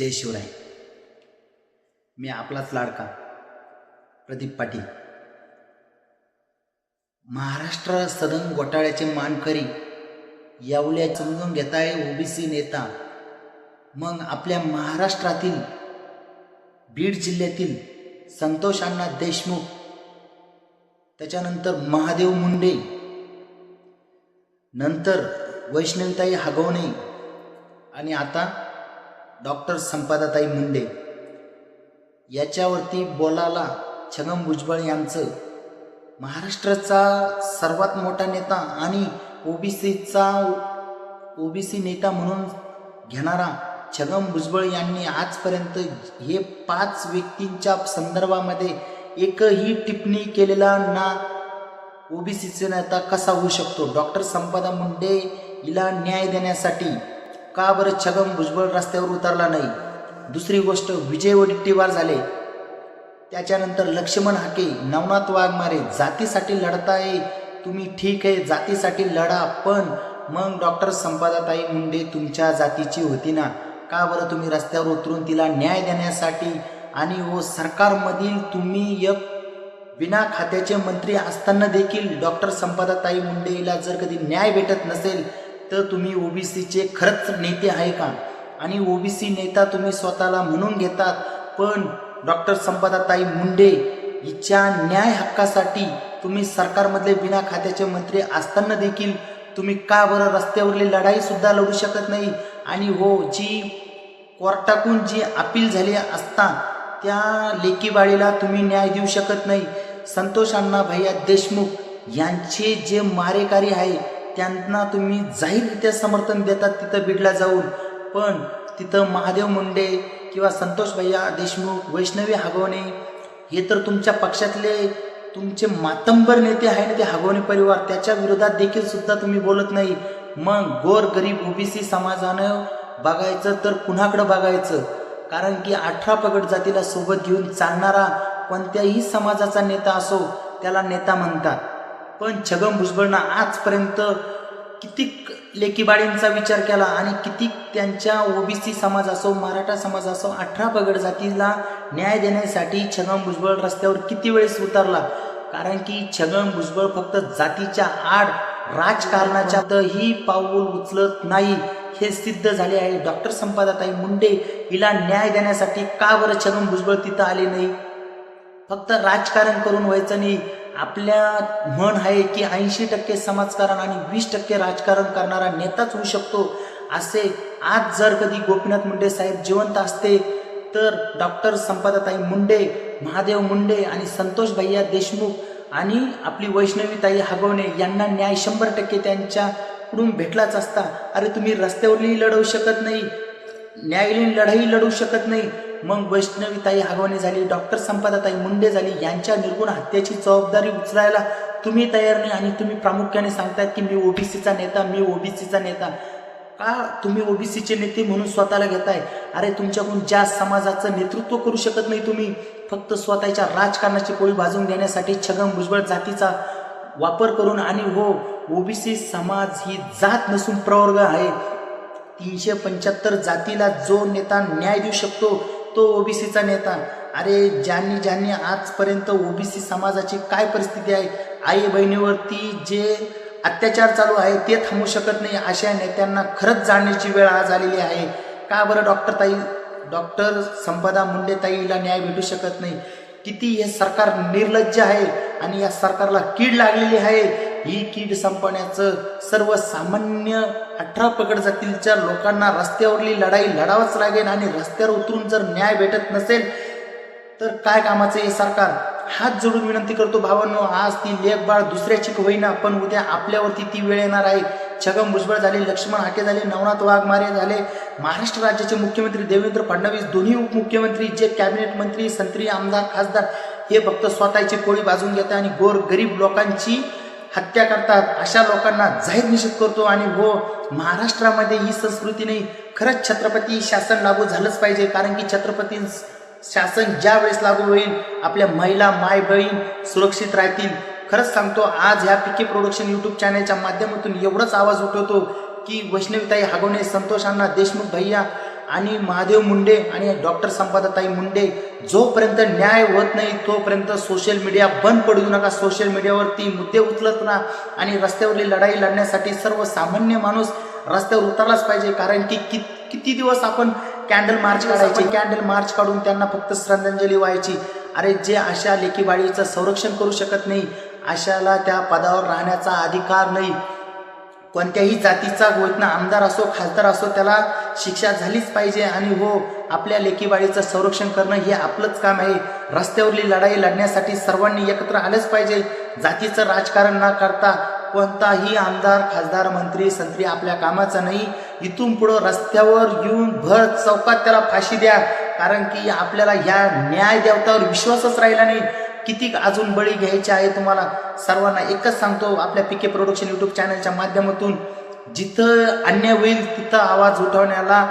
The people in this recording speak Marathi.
जय शिवराय. मी आपलाच लाडका प्रदीप पाटील. महाराष्ट्र सदन घोटाळ्याचे मानकरी यावल्या समजून घेताय ओबीसी नेता. मग आपल्या महाराष्ट्रातील बीड जिल्ह्यातील संतोष अण्णा देशमुख त्याच्यानंतर महादेव मुंडे नंतर वैष्णवीताई हगवणे आणि आता डॉक्टर संपादाताई मुंडे. याच्यावरती बोलायला छगन भुजबळ यांचं महाराष्ट्राचा सर्वात मोठा नेता आणि ओबीसीचा ओबीसी नेता म्हणून घेणारा छगन भुजबळ यांनी आजपर्यंत हे पाच व्यक्तींच्या संदर्भामध्ये एकही टिप्पणी केलेला ना ओबीसीचा नेता कसा होऊ शकतो? डॉक्टर संपदा मुंडे हिला न्याय देण्यासाठी का बरं छगन भुजबळ रस्त्यावर उतरला नाही? दुसरी गोष्ट विजय वडेट्टीवार झाले. त्याच्यानंतर लक्ष्मण हाके नवनाथ वाघमारे जातीसाठी लढताय. तुम्ही ठीक आहे जातीसाठी लढा पण मग डॉक्टर संपादाताई मुंडे तुमच्या जातीची होती ना? का बरं तुम्ही रस्त्यावर उतरून तिला न्याय देण्यासाठी आणि व सरकारमधील तुम्ही एक विना खात्याचे मंत्री असताना देखील डॉक्टर संपादाताई मुंडेला जर कधी न्याय भेटत नसेल तर तुम्ही ओबीसीचे खरंच नेते आहे का? आणि ओबीसी नेता तुम्ही स्वतःला म्हणून घेतात पण डॉक्टर संपदाताई मुंडे हिच्या न्याय हक्कासाठी तुम्ही सरकारमधले बिना खात्याचे मंत्री असताना देखील तुम्ही का बरं रस्त्यावरली लढाई सुद्धा लढू शकत नाही? आणि हो जी कोर्टाकून जी अपील झाली असता त्या लेकीबाळीला तुम्ही न्याय देऊ शकत नाही. संतोष अण्णा भैया देशमुख यांचे जे मारेकारी आहे त्यांना तुम्ही जाहीररित्या समर्थन देतात तिथं बीडला जाऊन. पण तिथं महादेव मुंडे किंवा संतोष भैया देशमुख वैष्णवी हागवणे हे तर तुमच्या पक्षातले तुमचे मातंबर नेते आहे ना ते हागवणे परिवार त्याच्या विरोधात देखील सुद्धा तुम्ही बोलत नाही. मग गोर गरीब ओबीसी समाजानं बघायचं तर कुणाकडं बघायचं? कारण की अठरा पगड जातीला सोबत घेऊन चालणारा कोणत्याही समाजाचा नेता असो त्याला नेता म्हणतात. पण छगन भुजबळनं आजपर्यंत कितीक लेकीबाळींचा विचार केला आणि कितीक त्यांच्या ओबीसी समाज असो मराठा समाज असो अठरा पगड जातीला न्याय देण्यासाठी छगन भुजबळ रस्त्यावर किती वेळेस उतरला? कारण की छगन भुजबळ फक्त जातीच्या आड राजकारणाच्या ही पाऊल उचलत नाही. हे सिद्ध झाले आहे. डॉक्टर संपादाताई मुंडे हिला न्याय देण्यासाठी का बरं छगन भुजबळ तिथं आले नाही? फक्त राजकारण करून व्हायचं नाही. आपल्या म्हण आहे की ऐंशी टक्के समाजकारण आणि वीस टक्के राजकारण करणारा नेताच होऊ शकतो असे आज जर कधी गोपीनाथ मुंडे साहेब जिवंत असते तर डॉक्टर संपादाताई मुंडे महादेव मुंडे आणि संतोष भैया देशमुख आणि आपली वैष्णवीताई हगवणे यांना न्याय शंभर टक्के त्यांच्याकडून भेटलाच असता. अरे तुम्ही रस्त्यावरही लढवू शकत नाही न्यायालयीन लढाई लढवू शकत नाही मग वैष्णवीताई हगवणे झाली डॉक्टर संपदाताई मुंडे झाली यांच्या निर्गुण हत्येची जबाबदारी उचलायला तुम्ही तयार नाही आणि तुम्ही प्रामुख्याने सांगतायत की मी ओबीसीचा नेता मी ओबीसीचा नेता. का तुम्ही ओबीसीचे नेते म्हणून स्वतःला घेताय? अरे तुमच्याकडून ज्या समाजाचं नेतृत्व करू शकत नाही तुम्ही फक्त स्वतःच्या राजकारणाची पोळी भाजून देण्यासाठी छगन भुजबळ जातीचा वापर करून आणि हो ओबीसी समाज ही जात नसून प्रवर्ग आहे. तीनशे पंच्याहत्तर जातीला जो नेता न्याय देऊ शकतो तो ओबीसीचा नेता. अरे ज्यांनी ज्यांनी आजपर्यंत ओबीसी समाजाची काय परिस्थिती आहे आई बहिणीवरती जे अत्याचार चालू आहे ते थांबू शकत नाही अशा नेत्यांना खरंच जाणण्याची वेळ आज आलेली आहे. का बरं डॉक्टर ताई डॉक्टर संपदा मुंडे ताईला न्याय भेटू शकत नाही? किती हे सरकार निर्लज्ज आहे आणि या सरकारला कीड लागलेली आहे. ही कीड संपवण्याचं सर्वसामान्य अठरा पकड जातीलच्या लोकांना रस्त्यावरली लढाई लढावंच लागेल आणि रस्त्यावर उतरून जर न्याय भेटत नसेल तर काय कामाचं हे सरकार? हात जोडून विनंती करतो भावांनो आज ती लेख बाळ दुसऱ्याची होईना पण उद्या आपल्यावरती ती वेळ येणार आहे. छगन भुजबळ झाले लक्ष्मण हाके झाले नवनाथ वाघमारे झाले महाराष्ट्र राज्याचे मुख्यमंत्री देवेंद्र फडणवीस दोन्ही उपमुख्यमंत्री जे कॅबिनेट मंत्री संत्री आमदार खासदार हे फक्त स्वतःची कोळी बाजून घेतात आणि गोर गरीब लोकांची हत्या करतात अशा लोकांना जाहीर निषेध करतो आणि हो महाराष्ट्रामध्ये ही संस्कृती नाही. खरंच छत्रपती शासन लागू झालंच पाहिजे कारण की छत्रपती शासन ज्या वेळेस लागू होईल आपल्या महिला माय बहीण सुरक्षित राहतील. खरंच सांगतो आज ह्या पिके प्रोडक्शन यूट्यूब चॅनलच्या माध्यमातून एवढंच आवाज उठवतो की वैष्णवीताई हागवणे संतोषांना देशमुख भैया आणि महादेव मुंडे आणि डॉक्टर संपदाताई मुंडे जोपर्यंत न्याय होत नाही तोपर्यंत सोशल मीडिया बंद पडू नका. सोशल मीडियावरती मुद्दे उचलत ना आणि रस्त्यावरली लढाई लढण्यासाठी सर्वसामान्य माणूस रस्त्यावर उतरलाच पाहिजे. कारण की कि किती दिवस आपण कॅन्डल मार्च काढायचे? कॅन्डल मार्च काढून त्यांना फक्त श्रद्धांजली व्हायची. अरे जे अशा लेकीबाळीचं संरक्षण करू शकत नाही अशाला त्या पदावर राहण्याचा अधिकार नाही. कोणत्याही जातीचा गोयतना आमदार असो खासदार असो त्याला शिक्षा झालीच पाहिजे. आणि हो आपल्या लेकीबाळीचं संरक्षण करणं हे आपलंच काम आहे. रस्त्यावरली लढाई लढण्यासाठी सर्वांनी एकत्र आलंच पाहिजे. जातीचं राजकारण न करता कोणताही आमदार खासदार मंत्री संत्री आपल्या कामाचा नाही. इथून पुढं रस्त्यावर येऊन भर चौकात त्याला फाशी द्या. कारण की आपल्याला ह्या न्याय देवतावर विश्वासच राहिला नाही. किती अजून बळी घ्यायचे आहे तुम्हाला सर्वांना एकच सांगतो आपल्या पिके प्रोडक्शन यूट्यूब चॅनलच्या माध्यमातून. जिथं अन्याय होईल तिथं आवाज उठवण्याला